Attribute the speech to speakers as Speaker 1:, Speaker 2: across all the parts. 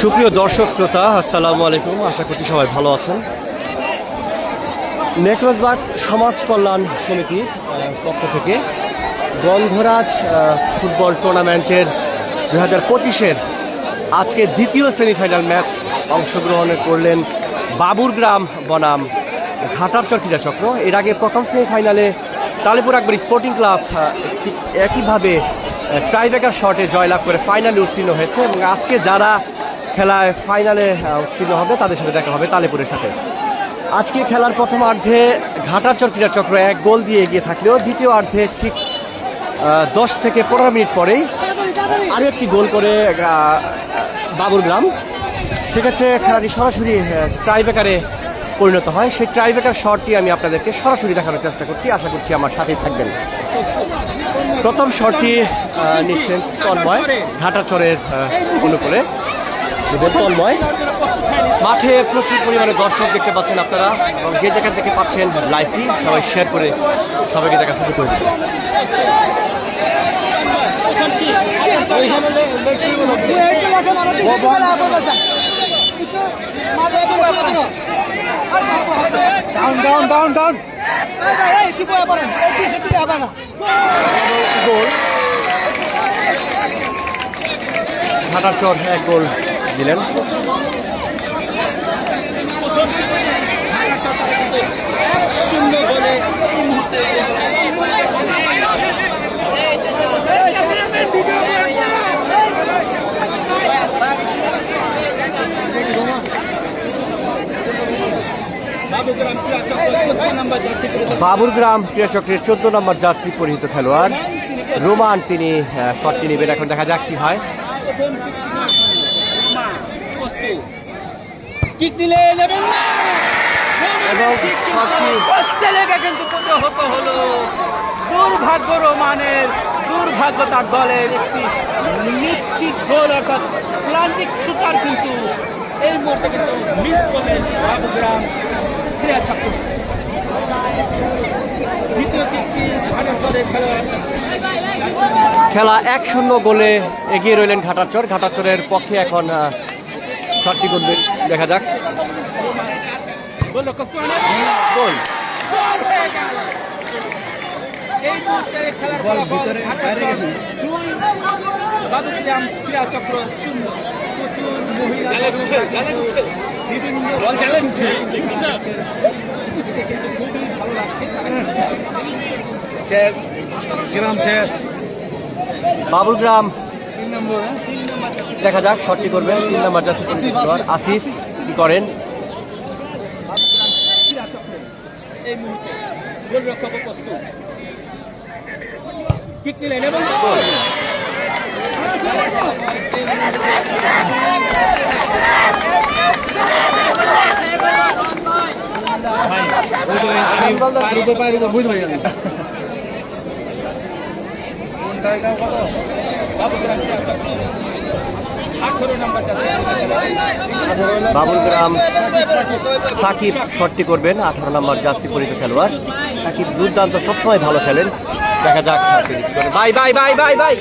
Speaker 1: সুপ্রিয় দর্শক শ্রোতা আসসালামু আলাইকুম। আশা করছি সবাই ভালো আছেন। নেকরজবাগ সমাজ কল্যাণ সমিতি আহ, পক্ষ থেকে গন্ধরাজ ফুটবল টুর্নামেন্টের দু হাজার পঁচিশের আজকে দ্বিতীয় সেমিফাইনাল ম্যাচ অংশগ্রহণ করলেন বাবুরগ্রাম বনাম ঘাটারচর ক্রীড়া চক্র। এর আগে প্রথম সেমিফাইনালে তালিপুর আকবর স্পোর্টিং ক্লাব ঠিক একইভাবে ট্রাইবেকার শটে জয়লাভ করে ফাইনালে উত্তীর্ণ হয়েছে এবং আজকে যারা খেলায় ফাইনালে উত্তীর্ণ হবে তাদের সাথে দেখা হবে তালেপুরের সাথে। আজকে খেলার প্রথম অর্ধে ঘাটারচর ক্রীড়া চক্র এক গোল দিয়ে এগিয়ে থাকলেও দ্বিতীয় অর্ধে ঠিক দশ থেকে পনেরো মিনিট পরেই আরও একটি গোল করে আহ, বাবুরগ্রাম। সেক্ষেত্রে খেলাটি সরাসরি ট্রাইবেকারে পরিণত হয়। সেই ট্রাইবেকার শটটি আমি আপনাদেরকে সরাসরি দেখানোর চেষ্টা করছি। আশা করছি আমার সাথেই থাকবেন। প্রথম শটটি নিচ্ছেন তন্ময় ঘাটাচরের অনুকূলে। দেখবেন তন্ময়। মাঠে প্রচুর পরিমাণে দর্শক দেখতে পাচ্ছেন আপনারা এবং যে জায়গা থেকে পাচ্ছেন লাইভটি সবাই শেয়ার করে সবাইকে দেখা শুরু করে দিন।
Speaker 2: Down down down down
Speaker 1: goal Ghatachar এক গোল। দিলেন। বাবুরগ্রাম ক্রীড়া চক্রের চোদ্দ নম্বর জার্সি পরিহিত খেলোয়াড়। রোমান তিনি শটটি নেবেন। এখন দেখা যাক কি হয়।
Speaker 2: কিক নিলে নেবেন না।
Speaker 1: এবং
Speaker 2: কিন্তু হলো। দুর্ভাগ্য রোমানের দুর্ভাগ্য তার দলের একটি নিশ্চিত গোল অর্থাৎ প্লান্টিক শুটার কিন্তু এই মুহূর্তে কিন্তু মিস করলেন বাবুগ্রাম ক্রীড়া চক্র দ্বিতীয় কিকটি ঘাটের দলের খেলোয়াড়?
Speaker 1: খেলা এক শূন্য গোলে এগিয়ে রইলেন ঘাটাচর ঘাটাচরের পক্ষে এখন আহ, করবে। দেখা যাক।
Speaker 2: গোল হয়ে গেল। এই মুহূর্তে খেলার ফলাফল দুই বাবুগ্রাম ক্রীড়া চক্র শূন্য। প্রচুর মহিলা বিভিন্ন কিন্তু খুবই ভালো লাগছে।
Speaker 3: গ্রাম। শেষ তিন নম্বর। হ্যাঁ?
Speaker 1: দেখা যাক শটটি করবে। তিন নম্বর জার্সি আসিফ কি করেন?
Speaker 3: কোনটা এটা কত
Speaker 2: নম্বর
Speaker 1: বাবুরগ্রাম সাকিব শটটি করবেন, আঠারো নম্বর জার্সি পরিহিত খেলোয়াড়। সাকিব দুর্দান্ত, সবসময় ভালো খেলেন। দেখা যাক। Bye bye bye bye bye.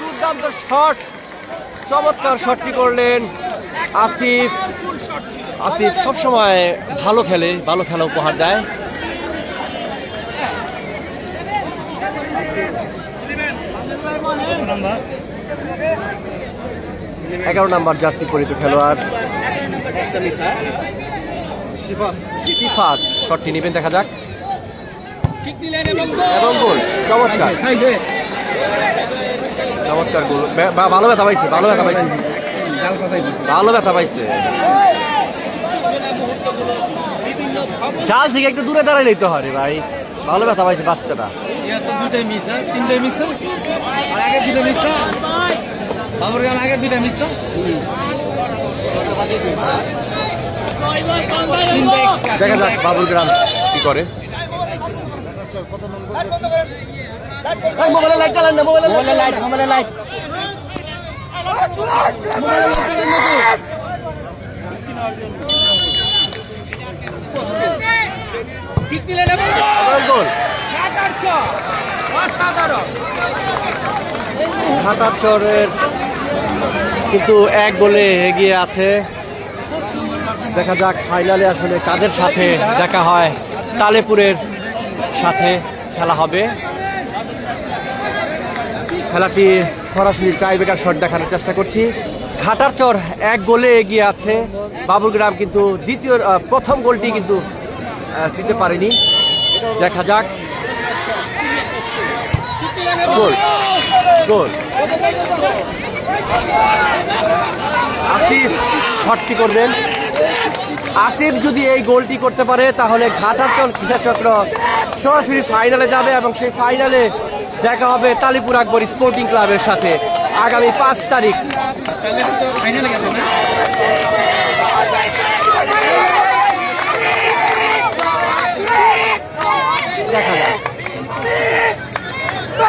Speaker 1: দুর্দান্ত শট। চমৎকার শটটি করলেন আসিফ। আসিফ সবসময় ভালো খেলে, ভালো খেলা উপহার দেয়। এগারো নাম্বার জার্সি পরিহিত খেলোয়াড়। সিফাত শটটি নেবেন দেখা যাক।
Speaker 2: এবং
Speaker 1: গোল। চমৎকার। চমৎকার গোল। বা- ভালো ব্যথা পাইছে ভালো ব্যথা পাইছে। ভালো ব্যথা পাইছে। জাল থেকে একটু দূরে দাঁড়াইলেই তো হয় রে ভাই। ভালো ব্যথা পাইছে বাচ্চাটা।
Speaker 3: ইয়ার তো দুটাই মিস হ্যাঁ? তিনটাই মিস না? আর আগে দুটা মিস না? বাবুর গান আগে দুটা মিস না?
Speaker 1: দেখা যাক বাবুল গ্রাম কি করে।
Speaker 3: কত নম্বর
Speaker 1: মোবাইলে লাইট চালান না মোবাইলে লাইট মোবাইলে লাইট
Speaker 2: কিক নিলেন
Speaker 1: গোল। ঘাটাচরের কিন্তু এক গোলে এগিয়ে আছে। দেখা যাক ফাইনালে আসলে কাদের সাথে দেখা হয়। তালেপুরের সাথে খেলা হবে। খেলাটি সরাসরি টাইব্রেকার শট দেখানোর চেষ্টা করছি। ঘাটারচর এক গোলে এগিয়ে আছে। বাবুরগ্রাম কিন্তু দ্বিতীয় প্রথম গোলটি কিন্তু দিতে পারেনি। দেখা যাক গোল গোল। আসিফ শটটি করবেন? আসিফ যদি এই গোলটি করতে পারে, তাহলে ঘাটাচল ক্রীড়াচক্র সরাসরি ফাইনালে যাবে এবং সেই ফাইনালে দেখা হবে তালিপুর আকবর স্পোর্টিং ক্লাবের সাথে। আগামী পাঁচ তারিখ। দেখা যাক এবং গোল সেই সাথে উল্লাস নাটাচর ক্রীড়া চক্র ফাইনালে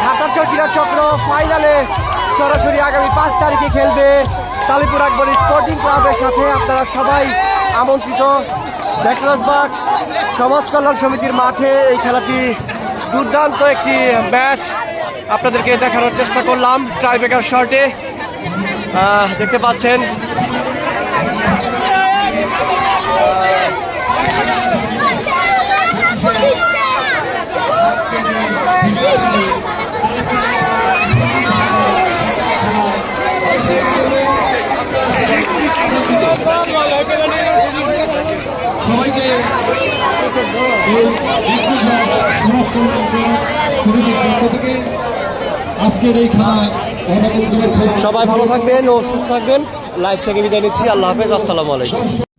Speaker 1: ঢাকার ক্রীড়া চক্র ফাইনালে সরাসরি আগামী পাঁচ তারিখে খেলবে কালীপুর আকবর স্পোর্টিং ক্লাবের সাথে। আপনারা সবাই আমন্ত্রিত। বেকরাজবাগ সমাজ কল্যাণ সমিতির মাঠে এই খেলাটি দুর্দান্ত একটি ম্যাচ। আপনাদেরকে দেখানোর চেষ্টা করলাম ট্রাইবেকার শর্টে দেখতে পাচ্ছেন
Speaker 4: সবাইকে এই সমাজ কল্যাণ সমিতির পক্ষ থেকে
Speaker 1: সবাই ভালো থাকবেন ও সুস্থ থাকবেন। লাইভ থেকে বিদায় নিচ্ছি। আল্লাহ হাফেজ। আসসালামু আলাইকুম।